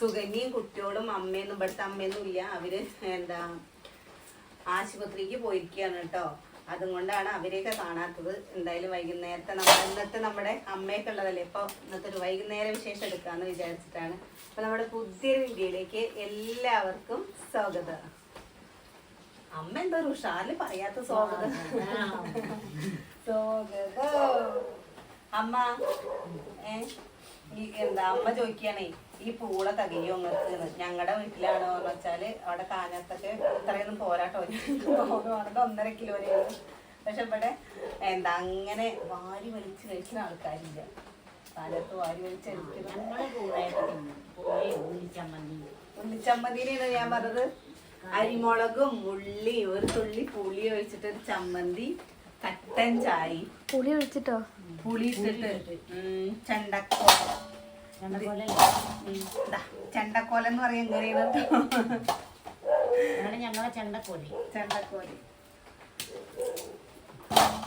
സുകന്യയും കുട്ടിയോടും അമ്മയൊന്നും ഇവിടുത്തെ അമ്മയൊന്നും ഇല്ല. അവർ എന്താ ആശുപത്രിക്ക് പോയിരിക്കുകയാണ് കേട്ടോ. അതുകൊണ്ടാണ് അവരെയൊക്കെ കാണാത്തത്. എന്തായാലും വൈകുന്നേരത്തെ നമ്മൾ ഇന്നത്തെ നമ്മുടെ അമ്മയൊക്കെ ഉള്ളതല്ലേ? ഇപ്പൊ ഇന്നത്തെ ഒരു വൈകുന്നേര വിശേഷം എടുക്കാന്ന് വിചാരിച്ചിട്ടാണ്. അപ്പൊ നമ്മുടെ പുതിയൊരു വീഡിയോയിലേക്ക് എല്ലാവർക്കും സ്വാഗതം. അമ്മ എന്തോ ഒരു ഉഷാറിൽ പറയാത്ത സ്വാഗതം. സ്വാഗതം. അമ്മ ഏ എന്താ അമ്മ ചോദിക്കുകയാണേ. ഈ പൂള തകയോ നിങ്ങൾക്ക്? ഞങ്ങളുടെ വീട്ടിലാണോ എന്ന് വെച്ചാൽ അവിടെ കാഞ്ഞത്തൊക്കെ ഇത്രയൊന്നും പോരാട്ടോ ഞങ്ങൾക്ക് ഒന്നര കിലോനെയാണ് പക്ഷെ ഇവിടെ എന്താ അങ്ങനെ വാരി വലിച്ച് കഴിക്കുന്ന ആൾക്കാരില്ല. കാലത്ത് വാരി വലിച്ച് ഉള്ളിച്ചമ്മന്തിനാണ് ഞാൻ പറഞ്ഞത്. അരിമുളകും ഉള്ളി ഒരു തുള്ളി പുളി ഒഴിച്ചിട്ട് ഒരു ചമ്മന്തി കട്ടൻ ചായ പുളി ഒഴിച്ചിട്ടോ? പുളി ഇട്ടിട്ട് ചണ്ടക്കോ ചണ്ടക്കോല എന്ന് പറയും കേട്ടോ. ഞങ്ങളെ ചെണ്ടക്കൊടി ചണ്ടക്കോൽ.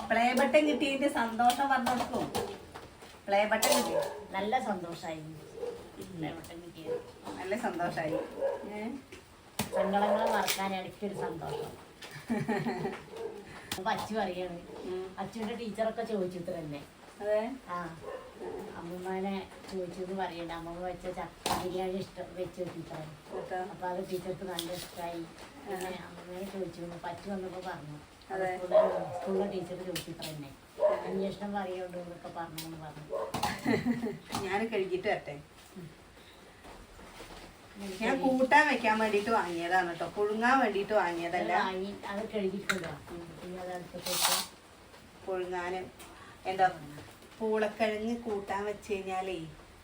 പ്ലേ ബട്ടൺ കിട്ടിയതിന്റെ സന്തോഷം പറഞ്ഞു പ്ലേ ബട്ടൺ കിട്ടി നല്ല സന്തോഷമായി ബട്ടൺ കിട്ടിയത്. നല്ല സന്തോഷായി. ഏ? സങ്കടങ്ങളെ മറക്കാൻ ഇടയ്ക്കൊരു സന്തോഷം. അപ്പൊ അച്ചു പറയാണ്. അച്ചുവിന്റെ ടീച്ചറൊക്കെ ചോദിച്ചിട്ട് തന്നെ. അതെ? ആ. അമ്മൂമ്മനെ ചോദിച്ചെന്ന് പറയണ്ട. അമ്മമ്മ വെച്ച ചക്ക ബിരിയാണി ഇഷ്ടം വെച്ച് ടീച്ചറെ കേട്ടോ അപ്പൊ അത് ടീച്ചർക്ക് നല്ല ഇഷ്ടമായി അമ്മമ്മനെ ചോദിച്ചു പറ്റു വന്നപ്പോ പറഞ്ഞു. സ്കൂളിലെ ടീച്ചർ ചോദിച്ചു തന്നെ അന്വേഷണം പറയുള്ളൂ എന്നൊക്കെ പറഞ്ഞു പറഞ്ഞു. ഞാൻ കഴുകിട്ട് വരട്ടെ. ഞാൻ കൂട്ടാൻ വെക്കാൻ വേണ്ടിട്ട് വാങ്ങിയതാണ് കേട്ടോ. പുഴുങ്ങാൻ വേണ്ടിട്ട് വാങ്ങിയതല്ല. വാങ്ങി അത് കഴുകിട്ടുണ്ടോ പുഴുങ്ങാനും എന്താ പൂളക്കിഴങ്ങ് കൂട്ടാൻ വെച്ച് കഴിഞ്ഞാലേ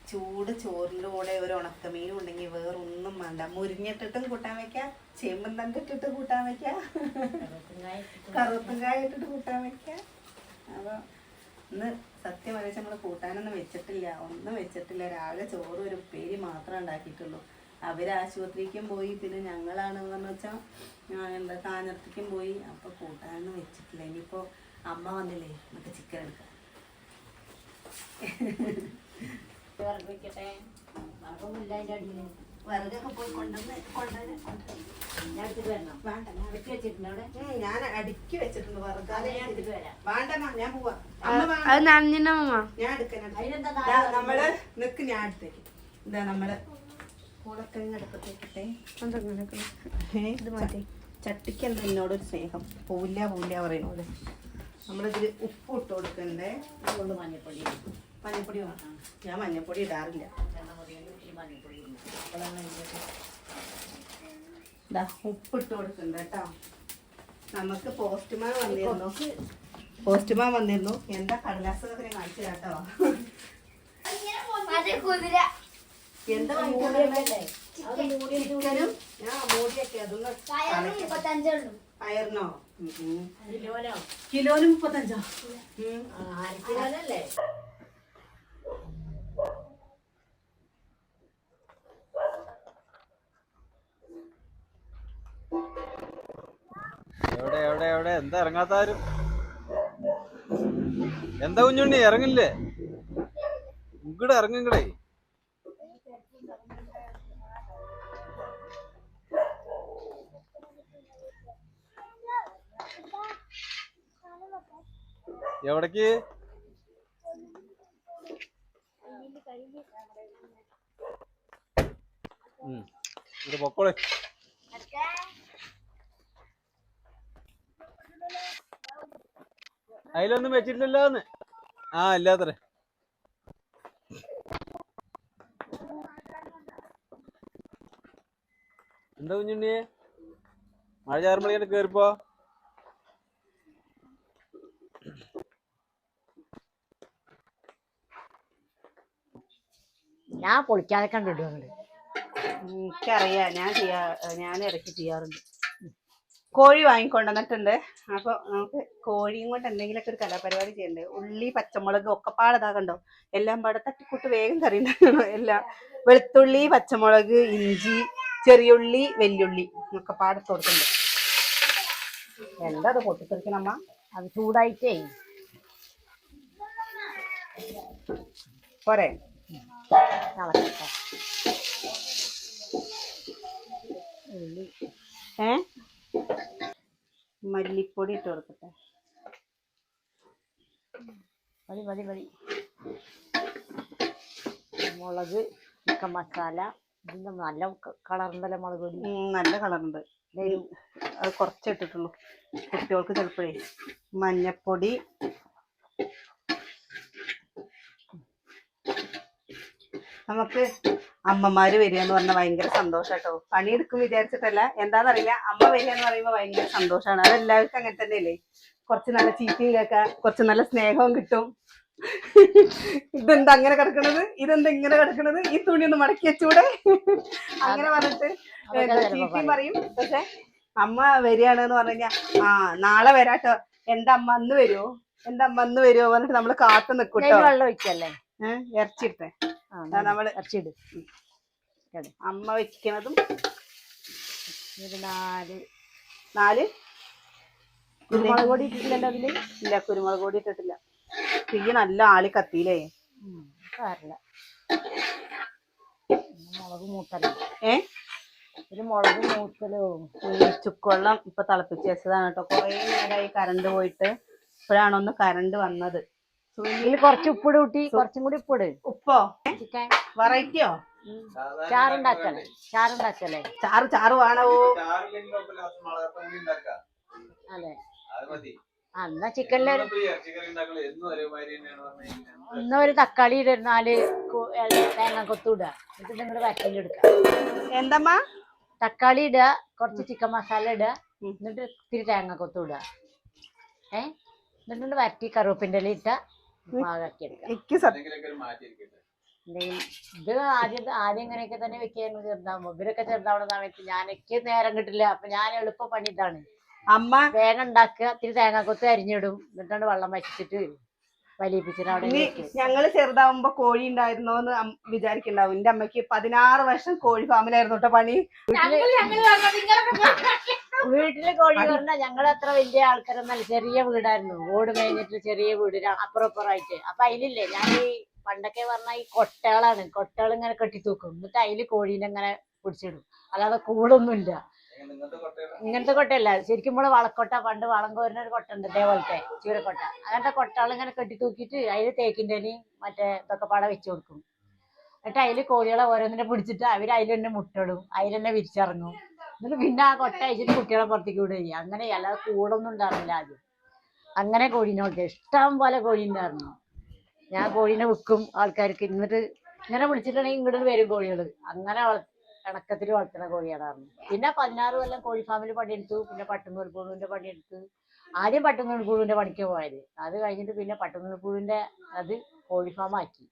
ചൂട് ചോറിന്റെ കൂടെ ഒരു ഉണക്കമീനും ഉണ്ടെങ്കിൽ വേറെ ഒന്നും വേണ്ട. മുരിഞ്ഞിട്ടിട്ടും കൂട്ടാൻ വെക്കാം ചേമ്പൻ തണ്ടിട്ടിട്ട് കൂട്ടാൻ വെക്കാം. കറുപ്പുകായ ഇട്ടിട്ട് കൂട്ടാൻ വെക്കാം. അപ്പോൾ ഇന്ന് സത്യം പറയാ നമ്മൾ കൂട്ടാനൊന്നും വെച്ചിട്ടില്ല. ഒന്നും വെച്ചിട്ടില്ല. രാവിലെ ചോറ് ഒരു ഉപ്പേരി മാത്രം ഉണ്ടാക്കിയിട്ടുള്ളൂ. അവർ ആശുപത്രിക്കും പോയി പിന്നെ ഞങ്ങളാണ് എന്ന് വെച്ചാൽ എന്താ കാഞ്ഞിറത്തിക്കും പോയി. അപ്പോൾ കൂട്ടാനൊന്നും വെച്ചിട്ടില്ല. ഇനിയിപ്പോൾ അമ്മ വന്നില്ലേ നമുക്ക് ചിക്കൻ എടുക്കാം വിറകൊക്കെ പോയി കൊണ്ടുവന്ന് കൊണ്ടുവന്ന് ഞാൻ അടുക്കി വെച്ചിട്ടുണ്ട് അത് വെറുതെ ഞാൻ വേണ്ടമ്മ പോവാ ദാ നമ്മൾ നിക്ക് ഞാൻ അടുത്തേക്ക് ഇതാ നമ്മൾ പൂളക്കിഴങ്ങ് അടുപ്പത്തേക്കിട്ടെ. ഇത് മാറ്റി. ചട്ടിക്ക് എന്താ എന്നോടൊരു സ്നേഹം. പോവില്ല പോവില്ല പറയുന്നത്. നമ്മളിതിൽ ഉപ്പ് ഇട്ട് കൊടുക്കണ്ടേ? അതുകൊണ്ട് മഞ്ഞപ്പൊടി. മഞ്ഞപ്പൊടി വേണം ഞാൻ മഞ്ഞപ്പൊടി ഇടാറില്ല. ഉപ്പിട്ട് ഇതാ ഉപ്പ് ഇട്ട് കൊടുക്കണ്ട കേട്ടോ. നമുക്ക് പോസ്റ്റ്മാൻ വന്നിരുന്നു. പോസ്റ്റ്മാൻ വന്നിരുന്നു. എന്താ കടലാസ് കാണിച്ചു കേട്ടോ കുതിര. എന്താ ചിക്കനും ഞാൻ അതൊന്ന് പയറിനോ. കിലോനോ? കിലോന് മുപ്പത്തഞ്ചോ? കിലോനല്ലേ? എവിടെ എവിടെ എവിടെ? എന്താ ഇറങ്ങാത്താരും എന്താ കുഞ്ഞുണ്ണി ഇറങ്ങില്ലേ? ഇങ്ങടെ ഇറങ്ങിങ്ങടേ എവിടേക്ക്. ഇത് പൊക്കോളെ. അതിലൊന്നും വെച്ചിട്ടില്ലല്ലോ എന്ന് ആ ഇല്ലാത്ര എന്താ കുഞ്ഞുണ്ണിയെ മഴ ചാറുമ്പോഴേക്കാണ് കേറിപ്പോ? ഞാൻ പൊളിക്കാതെ കണ്ടിട്ടു അങ്ങോട്ട് എനിക്കറിയാം. ഞാൻ ചെയ്യാ ഞാൻ ഇടയ്ക്ക് ചെയ്യാറുണ്ട്. കോഴി വാങ്ങിക്കൊണ്ടുവന്നിട്ടുണ്ട്. അപ്പോൾ നമുക്ക് കോഴിയും കൊണ്ട് എന്തെങ്കിലുമൊക്കെ ഒരു കലാപരിപാടി ചെയ്യണ്ടേ? ഉള്ളി പച്ചമുളക് ഒക്കെ പാടതാ കണ്ടോ? എല്ലാം പാടെ തട്ടിക്കൂട്ട് വേഗം കറി എല്ലാം വെളുത്തുള്ളി പച്ചമുളക് ഇഞ്ചി ചെറിയുള്ളി വെല്ലുള്ളി ഒക്കെ പാടത്ത് കൊടുക്കുന്നുണ്ട് എന്താ അത് പൊട്ടിത്തെറിക്കണമ്മ അത് ചൂടായിട്ടേ. പോരെ. ഉള്ളി. ഏ? മല്ലിപ്പൊടി ഇട്ട് കൊടുക്കട്ടെ. മതി മതി മതി. മുളക് ചിക്കൻ മസാല ഇതിന്റെ നല്ല കളറുണ്ടല്ലോ മുളക് പൊടി? നല്ല കളറുണ്ട്. അത് കുറച്ചിട്ടിട്ടുള്ളൂ കുട്ടികൾക്ക് ചിലപ്പോഴേ മഞ്ഞപ്പൊടി നമുക്ക് അമ്മമാര് വരിക എന്ന് പറഞ്ഞാൽ ഭയങ്കര സന്തോഷാട്ടോ. പണിയെടുക്കും വിചാരിച്ചിട്ടല്ല. എന്താണെന്നറിയില്ല അമ്മ വരിക എന്ന് പറയുമ്പോൾ ഭയങ്കര സന്തോഷമാണ് അതെല്ലാവർക്കും അങ്ങനെ തന്നെയല്ലേ? കുറച്ച് നല്ല ചീത്തയും കേൾക്കാം കുറച്ച് നല്ല സ്നേഹവും കിട്ടും. ഇതെന്താ അങ്ങനെ കിടക്കണത്? ഇതെന്താ ഇങ്ങനെ കിടക്കണത്? ഈ തുണി ഒന്ന് മടക്കി വെച്ചൂടെ? അങ്ങനെ പറഞ്ഞിട്ട് എന്താ ചീത്തയും പറയും. പക്ഷെ അമ്മ വരികയാണ് എന്ന് പറഞ്ഞു കഴിഞ്ഞാൽ ആ നാളെ വരാട്ടോ. എന്റെ അമ്മ അന്ന് വരുമോ എന്റെ അമ്മ അന്ന് വരുമോ പറഞ്ഞിട്ട് നമ്മൾ കാത്തു നിൽക്കൂട്ടോ വെള്ളം ഒഴിക്കല്ലേ? ഏഹ് ഇറച്ചിട്ടെ. നമ്മൾ അമ്മ വെക്കണതും ഒരു നാല് നാല് കുരുമുളക് പൊടി ഇട്ടിട്ടില്ലല്ലോ അതിൽ? ഇല്ല കുരുമുളക് പൊടി ഇട്ടിട്ടില്ല. തീ നല്ല ആളി കത്തിയില്ലേ? മുളക് മൂത്തല്ലോ. ഏ? ഒരു മുളക് മൂത്തലോ? ചുക്കുവെള്ളം ഇപ്പൊ തിളപ്പിച്ച് വെച്ചതാണ് കേട്ടോ. കൊറേ നേരമായി കറണ്ട് പോയിട്ട് ഇപ്പോഴാണ് ഒന്ന് കറണ്ട് വന്നത്. ഇതിൽ കുറച്ച് ഉപ്പിട് കൂട്ടി കുറച്ചും കൂടി ഉപ്പിട്. ഉപ്പോ? ചിക്കൻ. വെറൈറ്റിയോ? ചാറുണ്ടാക്കലേ ചാറുണ്ടാക്കലേ ചാറ് ചാറ് വേണോ? അതെ. ആ, എന്നാ ചിക്കനിൽ എന്നാ ഒരു തക്കാളി ഇടുന്നാൽ തേങ്ങ കൊത്തൂടുക എന്നിട്ട് നിങ്ങൾ വറ്റലെടുക്കുക എന്തമ്മാ? തക്കാളി ഇടുക കുറച്ച് ചിക്കൻ മസാല ഇടുക എന്നിട്ട് ഇത്തിരി തേങ്ങ കൊത്തൂടുക ഇടുക ഏ? എന്നിട്ട് വരട്ടി കറുവപ്പിന്റെ ഇല ഇട്ട. എനിക്ക് ഇത് ആദ്യം ആദ്യം ഇങ്ങനെയൊക്കെ തന്നെ വെക്കായിരുന്നു ചെറുതാവുമ്പോ. ഇവരൊക്കെ ചെറുതാവുന്ന സമയത്ത് ഞാൻ എനിക്ക് നേരം കിട്ടില്ല. അപ്പൊ ഞാൻ എളുപ്പ പണി ഇതാണ്. അമ്മ തേങ്ങ ഉണ്ടാക്കുക ഇത്തിരി തേങ്ങാക്കൊത്ത് അരിഞ്ഞിടും. എന്നിട്ടാണ് വെള്ളം വച്ചിട്ട് വലിയിപ്പിച്ചിട്ട് അവിടെ. ഞങ്ങൾ ചെറുതാവുമ്പോ കോഴി ഉണ്ടായിരുന്നോന്ന് വിചാരിക്കണ്ടാവും. എന്റെ അമ്മയ്ക്ക് പതിനാറ് വർഷം കോഴി ഫാമിലായിരുന്നു കേട്ടോ പണി. വീട്ടിൽ കോഴി പറഞ്ഞാൽ ഞങ്ങൾ അത്ര വലിയ ആൾക്കാരൊന്നല്ല. ചെറിയ വീടായിരുന്നു. ഓട് കഴിഞ്ഞിട്ട് ചെറിയ വീട് അപ്പുറം അപ്പുറമായിട്ട് അപ്പൊ അതിലില്ലേ ഞാൻ ഈ പണ്ടൊക്കെ പറഞ്ഞ ഈ കൊട്ടകളാണ്. കൊട്ടകൾ ഇങ്ങനെ കെട്ടിത്തൂക്കും. എന്നിട്ട് അതിൽ കോഴീനെ ഇങ്ങനെ പിടിച്ചിടും. അല്ലാതെ കൂടൊന്നുമില്ല. ഇങ്ങനത്തെ കൊട്ടയല്ല. ശരിക്കും നമ്മൾ വളക്കൊട്ട പണ്ട് വളം കോരുന്ന ഒരു കൊട്ട ഉണ്ട് ഇതേപോലത്തെ ചൂരക്കൊട്ട. അങ്ങനത്തെ കൊട്ടകൾ ഇങ്ങനെ കെട്ടി തൂക്കിയിട്ട് അതിൽ തേക്കിന്റെ മറ്റേ ഇതൊക്കെ പാടെ വെച്ച് കൊടുക്കും. എന്നിട്ട് അതിൽ കോഴികളെ ഓരോന്നിനെ പിടിച്ചിട്ട് അവർ അതിൽ തന്നെ മുട്ടിടും അതിൽ തന്നെ വിരിച്ചിറങ്ങും. എന്നിട്ട് പിന്നെ ആ കൊട്ട അയച്ചിട്ട് കുട്ടികളെ പുറത്തേക്ക് വിടുക അങ്ങനെ അല്ലാതെ കൂടൊന്നും ഉണ്ടായിരുന്നില്ല ആദ്യം. അങ്ങനെ കോഴിനെ വളർത്തുക ഇഷ്ടം പോലെ കോഴി ഉണ്ടായിരുന്നു. ഞാൻ കോഴീനെ വിൽക്കും ആൾക്കാർക്ക്. എന്നിട്ട് ഇങ്ങനെ വിളിച്ചിട്ടുണ്ടെങ്കിൽ ഇങ്ങോട്ട് വരും കോഴികൾ അങ്ങനെ ഇണക്കത്തിൽ വളർത്തുന്ന കോഴികളായിരുന്നു പിന്നെ പതിനാറ് കൊല്ലം കോഴി ഫാമിൽ പണിയെടുത്തു. പിന്നെ പട്ടുനൂൽ പുഴുവിന്റെ പണിയെടുത്തു. ആദ്യം പട്ടുനൂൽ പുഴുവിന്റെ പണിക്ക് പോയത്. അത് കഴിഞ്ഞിട്ട് പിന്നെ പട്ടുനൂൽ പുഴുവിന്റെ അത് കോഴി ഫാം ആക്കി.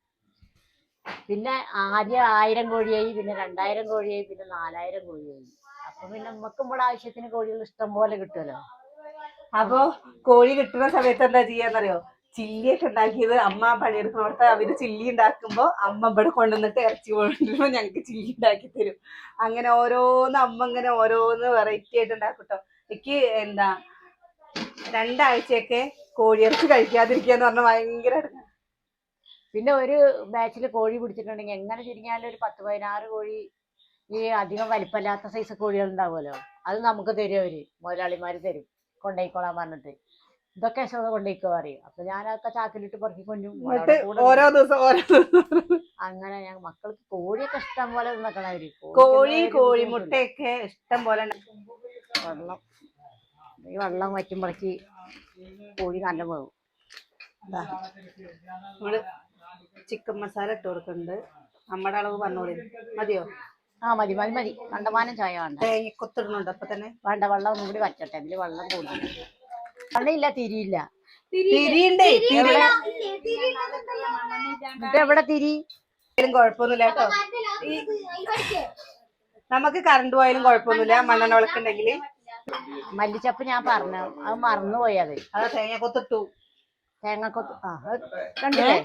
പിന്നെ ആദ്യം ആയിരം കോഴിയായി. പിന്നെ രണ്ടായിരം കോഴിയായി. പിന്നെ നാലായിരം കോഴിയായി. അപ്പൊ പിന്നെ നമുക്ക് നമ്മുടെ ആവശ്യത്തിന് കോഴികൾ ഇഷ്ടം പോലെ കിട്ടുമല്ലോ. അപ്പൊ കോഴി കിട്ടുന്ന സമയത്ത് എന്താ ചെയ്യാന്നറിയോ? ചില്ലിയൊക്കെ ഉണ്ടാക്കിയത് അമ്മ പണിയെടുക്കുന്നിടത്ത് അവർ ചില്ലി ഉണ്ടാക്കുമ്പോ അമ്മ ഇവിടെ കൊണ്ടുവന്നിട്ട് ഇറച്ചി കൊണ്ടുവരുമ്പോ ഞങ്ങക്ക് ചില്ലി ഉണ്ടാക്കി തരും. അങ്ങനെ ഓരോന്ന് അമ്മ ഇങ്ങനെ ഓരോന്ന് വെറൈറ്റി ആയിട്ട് ഉണ്ടാക്കും കേട്ടോ എനിക്ക് എന്താ രണ്ടാഴ്ചയൊക്കെ കോഴിയിറച്ചി കഴിക്കാതിരിക്കാന്ന് പറഞ്ഞാൽ ഭയങ്കര പിന്നെ ഒരു ബാച്ചിൽ കോഴി പിടിച്ചിട്ടുണ്ടെങ്കിൽ എങ്ങനെ തിരിഞ്ഞാലും ഒരു പത്ത് പതിനാറ് കോഴി ഈ അധികം വലിപ്പമില്ലാത്ത സൈസ് കോഴികൾ ഉണ്ടാവുമല്ലോ? അത് നമുക്ക് തരും അവർ. മുതലാളിമാർ തരും. കൊണ്ടുപോയിക്കോളാൻ പറഞ്ഞിട്ട്. ഇതൊക്കെ യശോദ കൊണ്ടുപോയിക്കോ പറയും. അപ്പൊ ഞാനൊക്കെ ചാക്കിലിട്ട് പറക്കി കൊഞ്ഞു ഓരോ ദിവസം ഓരോ ദിവസം അങ്ങനെ ഞാൻ മക്കൾക്ക് കോഴിയൊക്കെ ഇഷ്ടം പോലെ നിക്കണവര് അവർ. കോഴി കോഴി മുട്ടയൊക്കെ കോഴിമുട്ടയൊക്കെ ഇഷ്ടം പോലെ. വെള്ളം. ഈ വെള്ളം പറക്കി കോഴി നല്ല പോകും. നമ്മൾ ചിക്കൻ മസാല ഇട്ട് കൊടുക്കുന്നുണ്ട്. നമ്മുടെ അളവ് പറഞ്ഞോളി. മതിയോ? ആ മതി മതി മതി. കണ്ടമാനം ചായ വേണ്ട. തേങ്ങ കൊത്തിടുന്നുണ്ട് അപ്പൊ തന്നെ വേണ്ട വെള്ളം ഒന്നും കൂടി വറ്റട്ടെ. ഇതിൽ വെള്ളം കൂടുതൽ വെള്ളമില്ല തിരിയില്ല. തിരിയുണ്ടേ? തിരി എന്നിട്ട് എവിടെ തിരി? കുഴപ്പമൊന്നുമില്ല കേട്ടോ. നമുക്ക് കറണ്ട് പോയാലും കുഴപ്പമൊന്നുമില്ല. മണ്ണെണ്ണ വിളക്കുണ്ടെങ്കിൽ മല്ലിച്ചപ്പ് ഞാൻ പറഞ്ഞു. അത് മറന്നുപോയി അത്. അത് തേങ്ങ കൊത്തിട്ടു. തേങ്ങക്കൊത്ത് ആ അത് കണ്ടില്ലേ?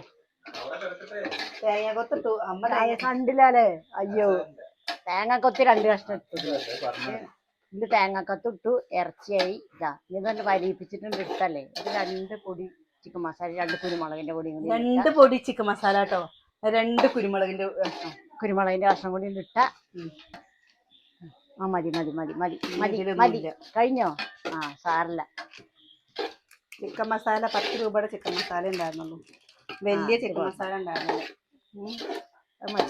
തേങ്ങ കൊത്തിട്ടു. അമ്മ കണ്ടില്ലാലേ തേങ്ങ അയ്യോ. തേങ്ങക്കൊത്ത് രണ്ട് കഷ്ണം ഇട്ടു. ഇത് തേങ്ങക്കൊത്ത് ഇട്ടു ഇറച്ചിയായി ഇതാ. ഇത് തന്നെ വലിയിപ്പിച്ചിട്ടുണ്ട് ഇട്ടല്ലേ ഇത് രണ്ട് പൊടി ചിക്കൻ മസാല രണ്ട് കുരുമുളകിന്റെ പൊടി രണ്ട് പൊടി ചിക്കൻ മസാല കേട്ടോ. രണ്ട് കുരുമുളകിന്റെ കഷ്ണം കുരുമുളകിന്റെ കഷ്ണം കൂടി ഇട്ട. ആ മതി മതി മതി മതി മതി മതി. കഴിഞ്ഞോ? ആ സാറില്ല. ചിക്കൻ മസാല പത്ത് രൂപയുടെ ചിക്കൻ മസാല ഉണ്ടായിരുന്നുള്ളൂ. വലിയ ചിക്കൻ മസാല ഉണ്ടായിരുന്നുള്ളൂ ഉം.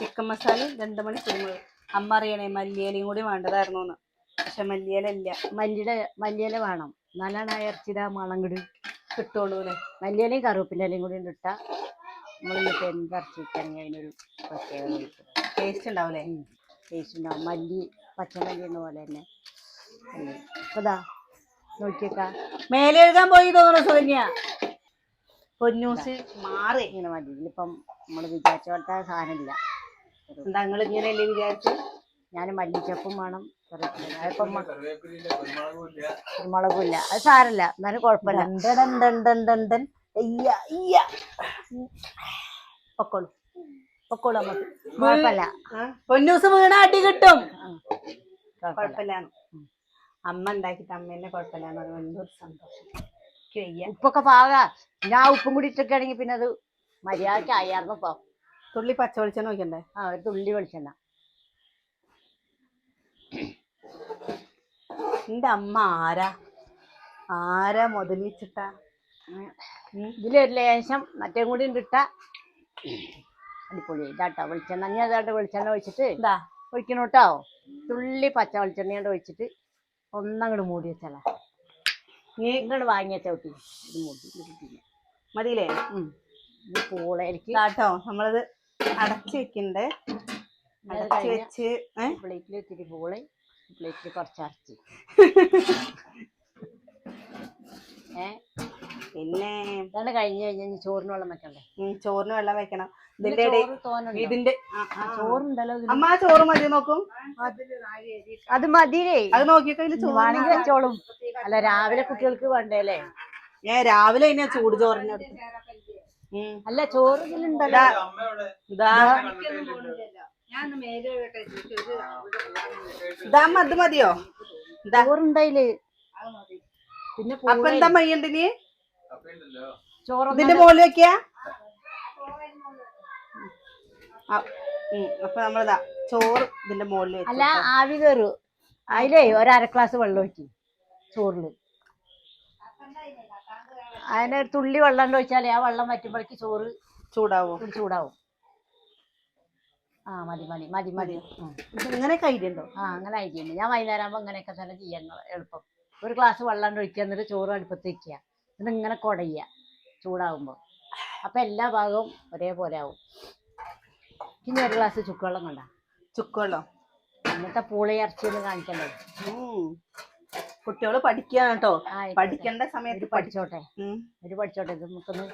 ചിക്കൻ മസാല രണ്ട് മണി കുരുമുളക്. അമ്മ അറിയണേ മല്ലിയിലയും കൂടി വേണ്ടതായിരുന്നു എന്ന് പക്ഷെ മല്ലിയില ഇല്ല മല്ലിയുടെ മല്ലിയില വേണം. നല്ലോണം മണം കൂടി കിട്ടുള്ളൂ അല്ലേ? മല്ലിയിലയും കറുവപ്പിന്റെ ഇലയും കൂടി ഇട്ട നമ്മളിന്നിട്ട് എന്ത് ഇറച്ചി വെക്കുകയാണെങ്കിൽ അതിനൊരു പ്രത്യേകത കിട്ടും. ടേസ്റ്റ് ഉണ്ടാവില്ലേ ടേസ്റ്റ് ഉണ്ടാവും. മല്ലി പച്ചമല്ലി എന്ന പോലെ തന്നെ. അതാ നോക്കിയേക്കാ. മേലെ എഴുതാൻ പോയി തോന്നുന്നു സുകന്യ പൊന്നൂസ് മാറി. ഇങ്ങനെ മതി. ഇതിലിപ്പം നമ്മൾ വിചാരിച്ച പോലത്തെ സാധനമില്ല. എന്താ നിങ്ങൾ ഇങ്ങനെയല്ലേ വിചാരിച്ചു? ഞാൻ മല്ലിച്ചപ്പും വേണം. കുരുമുളകുമില്ല. അത് സാരല്ല. എന്നാലും കുഴപ്പമില്ല. പൊക്കോളൂ. പൊക്കോളൂ നമുക്ക് കുഴപ്പമില്ല. പൊന്നൂസ് വീണ അടി കിട്ടും. കുഴപ്പമില്ല. അമ്മ ഉണ്ടാക്കിട്ട് അമ്മേനെ പറയുമ്പോൾ എന്തൊരു സന്തോഷം. ഉപ്പൊക്കെ പാക. ഞാൻ ഉപ്പും കൂടി ഇട്ടൊക്കെ ആണെങ്കിൽ പിന്നെ അത് മര്യാദയ്ക്ക് ആയിരുന്നു ഇപ്പം തുള്ളി പച്ച വെളിച്ചെണ്ണ ഒഴിക്കണ്ടേ? ആ ഒരു തുള്ളി വെളിച്ചെണ്ണ. എന്റെ അമ്മ ആരാ? ആരാ മുതലിച്ചിട്ട? ഇതിലൊരു ലേശം മറ്റേ കൂടി ഇണ്ടിട്ട അടിപൊളി ഇതാട്ടോ വെളിച്ചെണ്ണ. ഞാൻ ഇതായിട്ട് വെളിച്ചെണ്ണ ഒഴിച്ചിട്ട് എന്താ ഒഴിക്കണം കേട്ടോ തുള്ളി പച്ച വെളിച്ചെണ്ണ കൊണ്ട് ഒഴിച്ചിട്ട് ഒന്നങ്ങോട്ട് മൂടി വെച്ചാലാ നീ ഇങ്ങോട്ട് വാങ്ങിയ ചവിട്ടി ഇത് മൂടി മതിയില്ലേ? ഉം. ഇത് പൂളയിലേക്ക് ഇതാട്ടോ നമ്മളിത് അടച്ചു വെക്കണ്ടേ. അടച്ചു വെച്ച് പ്ലേറ്റിൽ വെച്ചിട്ട് പോളെ. പ്ലേറ്റിൽ കുറച്ച് അരച്ച്. ഏ? പിന്നെ ഇതാണ് കഴിഞ്ഞ് കഴിഞ്ഞാൽ ചോറിന് വെള്ളം വെക്കണ്ടേ? ചോറിന് വെള്ളം വെക്കണം. ഇതിന്റെ? ഇതിന്റെ. ചോറുണ്ടല്ലോ. അമ്മ ആ ചോറ് മതി നോക്കും. അത് മതിയേ. അത് നോക്കിയൊക്കെ വേണമെങ്കിൽ വെച്ചോളും. അല്ല രാവിലെ കുട്ടികൾക്ക് വേണ്ടേ അല്ലേ? ഞാൻ രാവിലെ ഇനി ചൂട് ചോറിന്. അല്ല ചോറ് ഇതിലുണ്ടല്ലോ മതിയോ? ചോറുണ്ടായില്ലേ ചോറുണ്ടായിൽ. പിന്നെ അപ്പൊ എന്താ മയ്യണ്ടിനി ചോറ് ഇതിന്റെ മുകളിൽ വെക്കാ അപ്പൊ നമ്മളിതാ ചോറ് ഇതിന്റെ മുകളിൽ വെച്ചു അല്ല ആവി കയറു അതിലേ ഒരര ഗ്ലാസ് വെള്ളം ഒഴിക്കും. ചോറിൽ. അതിന് ഒരു തുള്ളി വെള്ളം ഒഴിച്ചാൽ ആ വെള്ളം വറ്റുമ്പോഴേക്ക് ചോറ് ചൂടാവും? ചൂടാവും. ആ മതി മതി മതി മതി. ഇങ്ങനെയൊക്കെ കയ്യിലുണ്ടോ ആ അങ്ങനെ ആയിരിക്കും ഞാൻ വൈകുന്നേരം ആകുമ്പോൾ അങ്ങനെയൊക്കെ തന്നെ ചെയ്യാൻ എളുപ്പം. ഒരു ഗ്ലാസ് വെള്ളം ഒഴിക്കുക എന്നിട്ട് ചോറ് അടുപ്പത്ത് വെക്കുക. എന്നിട്ട് ഇങ്ങനെ കുടയുക. ചൂടാവുമ്പോൾ അപ്പം എല്ലാ ഭാഗവും ഒരേപോലെ ആവും. പിന്നെ ഒരു ഗ്ലാസ് ചുക്കുവെള്ളം കണ്ട. ചുക്കുവെള്ളം എന്നിട്ട് പൂളി ഇറച്ചി ഒന്ന് കാണിക്കണ്ടേ? കുട്ടികൾ പഠിക്കാണ് കേട്ടോ. പഠിക്കേണ്ട സമയത്ത് ഒരു പഠിച്ചോട്ടെ. ഒരു പഠിച്ചോട്ടെ ഇത് നമുക്കൊന്ന്.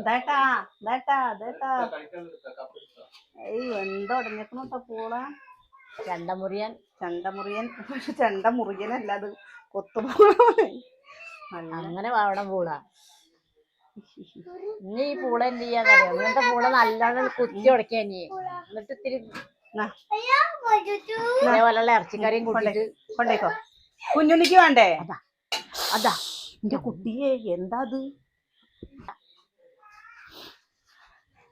ഇതാട്ടാ ഇതാട്ടാ ഇതാട്ടാ. ഏയ് എന്തോ ഉടഞ്ഞേക്കണു കേട്ടോ പൂള. ചണ്ടമുറിയൻ. ചണ്ടമുറിയൻ. പക്ഷെ ചണ്ടമുറിയനല്ല അത് കൊത്തുപൂള അങ്ങനെ അവിടെ പൂള. നീ ഈ പൂള എന്ത് ചെയ്യാന്നറിയോ? ഇങ്ങനത്തെ പൂള നല്ലോണം കുത്തി ഉടക്കിയ നീ എന്നിട്ട് ഇത്തിരി നാ, അതേപോലെയുള്ള ഇറച്ചിക്കറിയും കൂട്ടിയിട്ട് കൊണ്ടേക്കോ. കുഞ്ഞുണ്ണിക്ക് വേണ്ടേ? അതാ അതാ. എന്റെ കുട്ടിയെ എന്താ അത്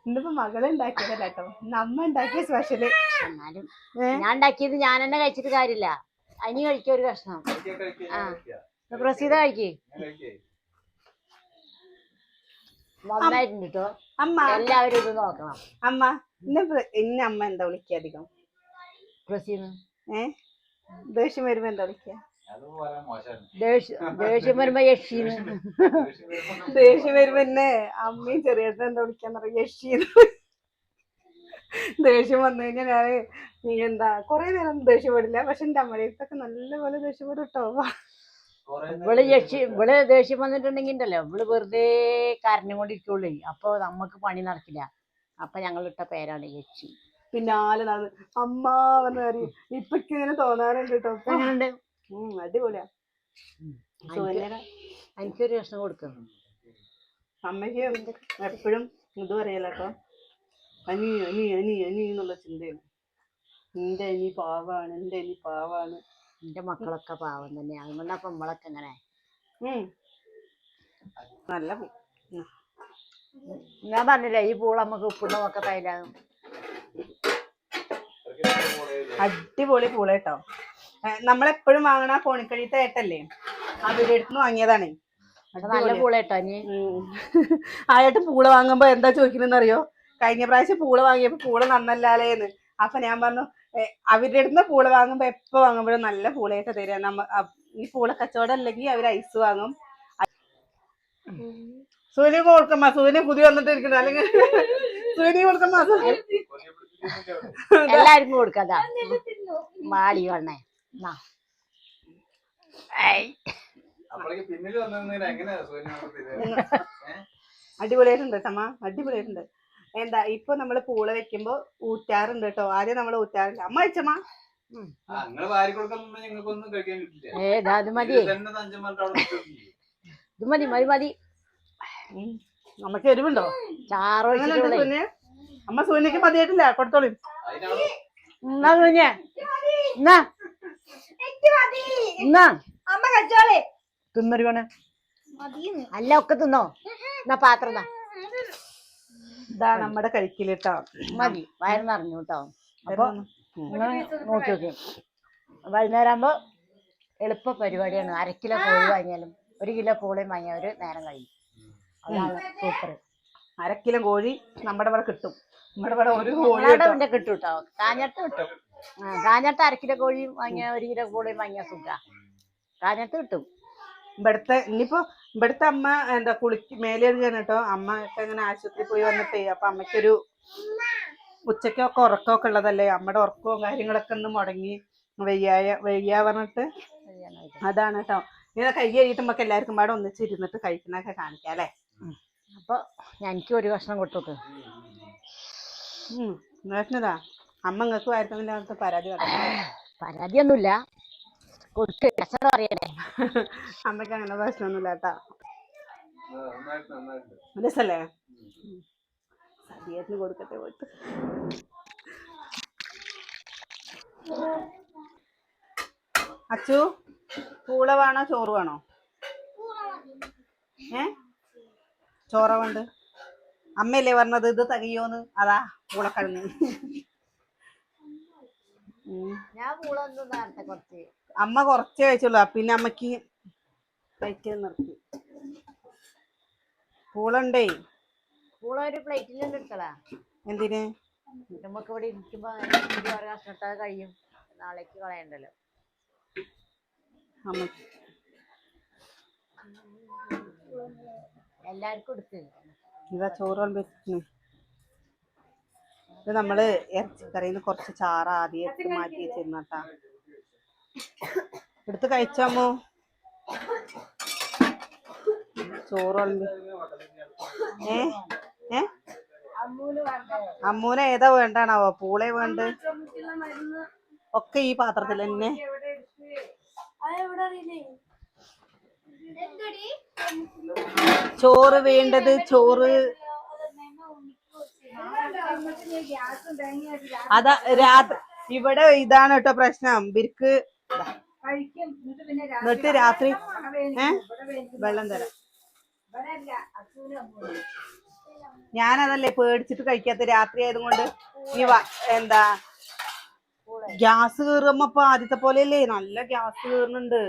ഇന്നിപ്പോ മകളെ ഉണ്ടാക്കിയതല്ല കേട്ടോ ഇന്ന് ഉണ്ടാക്കിയ സ്പെഷ്യൽ. എന്നാലും ഞാൻ ഉണ്ടാക്കിയത് ഞാൻ തന്നെ കഴിച്ചിട്ട് കാര്യമില്ല. അനി കഴിക്ക ഒരു കഷ്ണം. ആ. പ്രസീത കഴിക്ക്. നന്നായിട്ടുണ്ട് കേട്ടോ അമ്മ. എല്ലാവരും ഇത് നോക്കണം. അമ്മ ഇന്നെ പ്ര- ഇന്നെ അമ്മ എന്താ വിളിക്കുക അധികം? ഏ? ദേഷ്യം വരുമ്പോ എന്താ വിളിക്കുക ദേഷ്യം വരുമ്പോ യക്ഷീന്ന്. ദേഷ്യം വരുമ്പോ എന്നെ അമ്മയും ചെറിയേട്ടൻ എന്താ വിളിക്കാന്ന് പറയാ യക്ഷീന്ന്. ദേഷ്യം വന്നു കഴിഞ്ഞാൽ ഞാൻ നീ എന്താ കൊറേ നേരം ദേഷ്യപ്പെടില്ല പക്ഷെ എന്റെ അമ്മയുടെ അടുത്തൊക്കെ നല്ലപോലെ ദേഷ്യപ്പെടും കേട്ടോ ഇവൾ യക്ഷി ഇവൾ ദേഷ്യം വന്നിട്ടുണ്ടെങ്കിൽ ഉണ്ടല്ലോ ഇവൾ വെറുതെ കരഞ്ഞും കൊണ്ടിരിക്കുള്ളൂ അപ്പൊ നമുക്ക് പണി നടക്കില്ല. അപ്പൊ ഞങ്ങൾ ഇട്ട പേരാണ് യക്ഷി. പിന്നാലെ നടന്ന് അമ്മ എന്ന് പറയും ഇപ്പൊ ഇങ്ങനെ തോന്നാറുണ്ട് കേട്ടോ. ഇപ്പൊ എങ്ങനെയുണ്ട് ഉം അടിപൊളിയാ. എനിക്കൊരു കഷ്ണം കൊടുക്കുന്നു അമ്മയ്ക്ക് എപ്പോഴും ഇത് പറയല കേട്ടോ അനി അനി അനി അനി എന്നുള്ള ചിന്തയാണ്. എന്റെ അനി പാവാണ് എന്റെ അനി പാവാണ്. എന്റെ മക്കളൊക്കെ പാവം തന്നെ അതുകൊണ്ടപ്പം നമ്മളൊക്കെ എങ്ങനെ ഉം. നല്ല പൂ. ഞാൻ പറഞ്ഞില്ലേ ഈ പൂള നമുക്ക് ഉപ്പിടുന്ന ഒക്കെ തൈലാകും അടിപൊളി പൂള കേട്ടോ. നമ്മളെപ്പോഴും വാങ്ങണ കോണിക്കഴിത്തെ ഏട്ടല്ലേ? അവരുടെ അടുത്ത് വാങ്ങിയതാണ് നല്ല പൂള കേട്ടോ ഇനി. ആയിട്ട് പൂള വാങ്ങുമ്പോ എന്താ ചോദിക്കണെന്ന് അറിയോ കഴിഞ്ഞ പ്രാവശ്യം പൂള വാങ്ങിയപ്പോ പൂള നന്നല്ലാലേന്ന്. അപ്പൊ ഞാൻ പറഞ്ഞു "ഏ, അവരുടെ അടുത്ത് പൂള വാങ്ങുമ്പോ എപ്പോ വാങ്ങുമ്പോഴും നല്ല പൂളയൊക്കെ തരിക നമ്മ ഈ പൂള കച്ചവടം അല്ലെങ്കിൽ അവർ ഐസ് വാങ്ങും. സൂര്യ കൊടുക്കമ്മ സൂര്യ പുതിയ വന്നിട്ട് ഇരിക്കണം അല്ലെങ്കിൽ സൂര്യ കൊടുക്കമ്മ എല്ലാവർക്കും കൊടുക്കാതാ. മാളി വണ്ണേ അടിപൊളിയായിട്ടുണ്ട് ചമ്മ. അടിപൊളിയായിട്ടുണ്ട്. എന്താ ഇപ്പൊ നമ്മൾ പൂള വെക്കുമ്പോ ഊറ്റാറുണ്ട് കേട്ടോ ആദ്യം നമ്മൾ ഊറ്റാറില്ല. അമ്മ അയച്ചമ്മ അത് മതി. ഇത് മതി മതി മതി. നമുക്ക് എരിവുണ്ടോ? ചാറ് അമ്മ സൂര്യക്ക് മതിയായിട്ടില്ല. കൊടുത്തോളൂ. എന്നാ കുഞ്ഞെ എന്നാ? എന്നാ? അമ്മ കഴിച്ചോളെ. തിന്നൊരു വേണേ മതിയെന്ന്. അല്ല ഒക്കെ തിന്നോ? എന്നാ പാത്രം എന്നാ ഇതാണ് നമ്മുടെ കഴിക്കൽ കേട്ടോ മതി വയറിന് അറിഞ്ഞു കേട്ടോ അപ്പൊ നിങ്ങൾ നോക്കി നോക്കി വൈകുന്നേരം ആകുമ്പോ എളുപ്പ പരിപാടിയാണ്. അര കിലോ കോഴി വാങ്ങിയാലും ഒരു കിലോ കോഴി വാങ്ങിയാൽ ഒരു നേരം കഴിയും. അതാണ് സൂപ്പർ അരക്കിലോ കോഴി നമ്മുടെ ഇവിടെ കിട്ടും. നമ്മുടെ ഇവിടെ ഒരു കോഴി കിട്ടും. പിന്നെ കിട്ടും കേട്ടോ കാഞ്ഞിട്ട് കിട്ടും. ആ, കാഞ്ഞിട്ട് അര കിലോ കോഴിയും വാങ്ങിയ ഒരു കിലോ കോഴിയും വാങ്ങിയ സുഖ. കാഞ്ഞിരത്ത് കിട്ടും. ഇവിടുത്തെ ഇനിയിപ്പോ ഇവിടുത്തെ അമ്മ എന്താ കുളിക്ക് മേലെഴുകാണ് കേട്ടോ. അമ്മ ഒക്കെ ഇങ്ങനെ ആശുപത്രി പോയി വന്നിട്ടേ അപ്പൊ അമ്മയ്ക്കൊരു ഉച്ചക്കൊക്കെ ഉറക്കമൊക്കെ ഉള്ളതല്ലേ? അമ്മയുടെ ഉറക്കവും കാര്യങ്ങളൊക്കെ ഒന്ന് മുടങ്ങി വയ്യായ വയ്യ പറഞ്ഞിട്ട് അതാണ് കേട്ടോ. ഇങ്ങനെ കൈ കഴിയിട്ട് നമുക്ക് എല്ലാവർക്കും പാടെ ഒന്നിച്ചിരുന്നിട്ട് കഴിക്കുന്നൊക്കെ കാണിക്കാം അല്ലേ? അപ്പൊ എനിക്ക് ഒരു കഷ്ണം കൊടുത്തോക്ക്. ഉം. നോക്കുന്നതാ അമ്മ നിങ്ങൾക്ക് ആയിരുന്നില്ലാത്ത പരാതി പറയാം പരാതിയൊന്നുമില്ല. അറിയല്ലേ അമ്മയ്ക്ക് അങ്ങനെ പ്രശ്നമൊന്നുമില്ല കേട്ടാ. രസല്ലേ? സദ്യത്തിന് കൊടുക്കട്ടെ പോയിട്ട്. അച്ചു പൂള വേണോ ചോറ് വേണോ? ഏ? ചോറ വേണ്ട അമ്മയല്ലേ പറഞ്ഞത് ഇത് തകയോന്ന് അതാ പൂളക്കിഴങ്ങ്. ഞാൻ ഞാൻ പൂളൊന്നും നേരത്തെ കുറച്ച് അമ്മ കുറച്ചേ കഴിച്ചുള്ളൂ. പിന്നെ അമ്മയ്ക്ക് പ്ലേറ്റ് നിർത്തി. പൂളുണ്ടേ? പൂള ഒരു പ്ലേറ്റിൽ എടുക്കളാ എന്തിന്? നമുക്ക് ഇവിടെ ഇരിക്കുമ്പോ കഷ്ണത്താ കഴിയും. നാളേക്ക് കളയണ്ടല്ലോ. എല്ലാര്ക്കും എല്ലാവർക്കും ഇതാ ചോറ് വെച്ചിട്ട് ഇത് നമ്മൾ ഇറച്ചിക്കറിയിൽ നിന്ന് കുറച്ച് ചാറ് ആദ്യം മാറ്റി വെച്ചിരുന്നട്ടാ എടുത്ത് കഴിച്ചാമോ ചോറല്ലേ? ഏ? ഏ? അമ്മൂനെ ഏതാ വേണ്ടാണാവോ? പൂളെ വേണ്ട. ഒക്കെ ഈ പാത്രത്തിൽ തന്നെ. ചോറ് വേണ്ടത് ചോറ്. അതാ രാത്രി ഇവിടെ ഇതാണ് കേട്ടോ പ്രശ്നം. കഴിക്കും എന്നിട്ട് രാത്രി ഏ? വെള്ളം തരാം. ഞാനതല്ലേ പേടിച്ചിട്ട് കഴിക്കാത്ത രാത്രി ആയതുകൊണ്ട് ഈ വ- എന്താ ഗ്യാസ് കയറുമ്പോ ഇപ്പൊ ആദ്യത്തെ പോലെയല്ലേ? നല്ല ഗ്യാസ് കയറുന്നുണ്ട്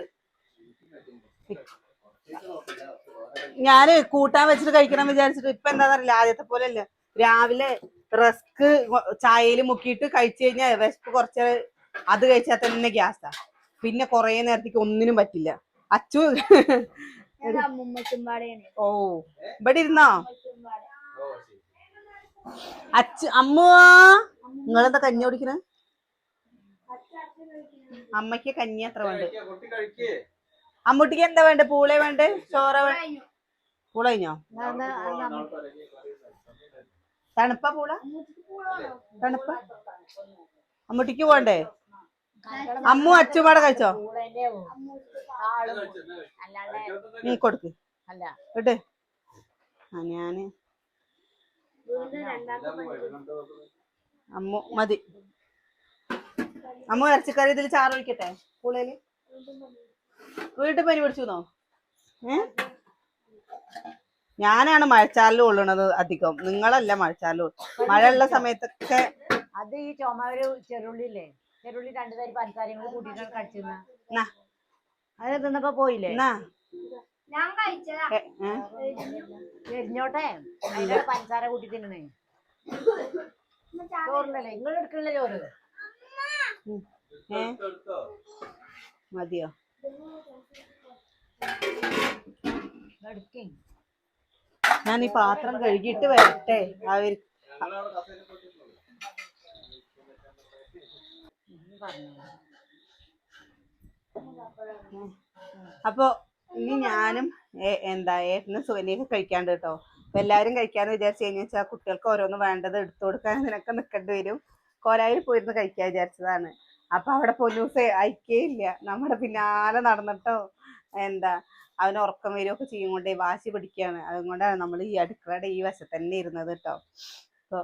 ഞാൻ കൂട്ടാൻ വെച്ചിട്ട് കഴിക്കണം വിചാരിച്ചിട്ട് ഇപ്പൊ എന്താന്നറിയില്ല ആദ്യത്തെ പോലെയല്ല. രാവിലെ റസ്ക് ചായയിൽ മുക്കിയിട്ട് കഴിച്ചു കഴിഞ്ഞാൽ വിശപ്പ് കുറച്ച് അത് കഴിച്ചാൽ തന്നെ ഗ്യാസാ. പിന്നെ കൊറേ നേരത്തേക്ക് ഒന്നിനും പറ്റില്ല. അച്ചു? ഓ ഇവിടെ ഇരുന്നോ? അച്ഛ അമ്മ നിങ്ങളെന്താ കഞ്ഞി കുടിക്കണ? അമ്മയ്ക്ക് കഞ്ഞി അത്ര വേണ്ട. അമ്മൂട്ടിക്ക് എന്താ വേണ്ട? പൂളെ വേണ്ട? ചോറ വേണ്ട പൂള കഴിഞ്ഞോ. തണുപ്പ പൂള? തണുപ്പ? അമ്മൂട്ടിക്ക് പോണ്ടേ? അമ്മു അച്ചുപാടെ കഴിച്ചോ? നീ കൊടുക്ക്. അല്ല. കേട്ടെ ആ ഞാൻ. അമ്മു മതി. അമ്മു ഇറച്ചിക്കറി ഇതിൽ ചാറ് ഒഴിക്കട്ടെ? പൂളയിൽ വീട്ടിൽ പനി പിടിച്ചുന്നോ? ഏ? ഞാനാണ് മഴച്ചാലിൽ കൊള്ളണത് അധികം. നിങ്ങളല്ല മഴച്ചാലിൽ മഴയുള്ള സമയത്തൊക്കെ അത് ഈ ചുമ ഒരു ചെറുള്ളില്ലേ ചെറുള്ളി രണ്ടുപേര് പഞ്ചസാരയും കൂടി കൂട്ടിയിട്ടാണ് കഴിച്ചിരുന്ന എന്നാ അത് തിന്നപ്പോ പോയില്ലേ? ഞാൻ? എരിഞ്ഞോട്ടെ? അതിന്റെ പഞ്ചസാര കൂട്ടി തിന്നണേ. ചോറിനല്ലേ നിങ്ങൾ എടുക്കണില്ല ചോറ്? മതിയോ? ഞാൻ ഈ പാത്രം കഴുകിയിട്ട് വരട്ടെ. അവർ അപ്പൊ ഇനി ഞാനും എന്താ ഏട്ടനും സുവനിയൊക്കെ കഴിക്കാണ്ട് കേട്ടോ അപ്പൊ എല്ലാരും കഴിക്കാന്ന് വിചാരിച്ചു കഴിഞ്ഞാൽ വെച്ചാൽ കുട്ടികൾക്ക് ഓരോന്ന് വേണ്ടത് എടുത്തു കൊടുക്കാൻ ഇതിനൊക്കെ നിൽക്കേണ്ടി വരും. കോലായിൽ പോയിരുന്ന് കഴിക്കാൻ വിചാരിച്ചതാണ്. അപ്പൊ അവിടെ പൊന്നൂസ് അയക്കേയില്ല. നമ്മുടെ പിന്നാലെ നടന്നിട്ടോ എന്താ അവന് ഉറക്കം വരികയൊക്കെ ചെയ്യും കൊണ്ടേ വാശി പിടിക്കുകയാണ് അതുകൊണ്ടാണ് നമ്മൾ ഈ അടുക്കളയുടെ ഈ വശത്ത് തന്നെ ഇരുന്നത് കേട്ടോ അപ്പോൾ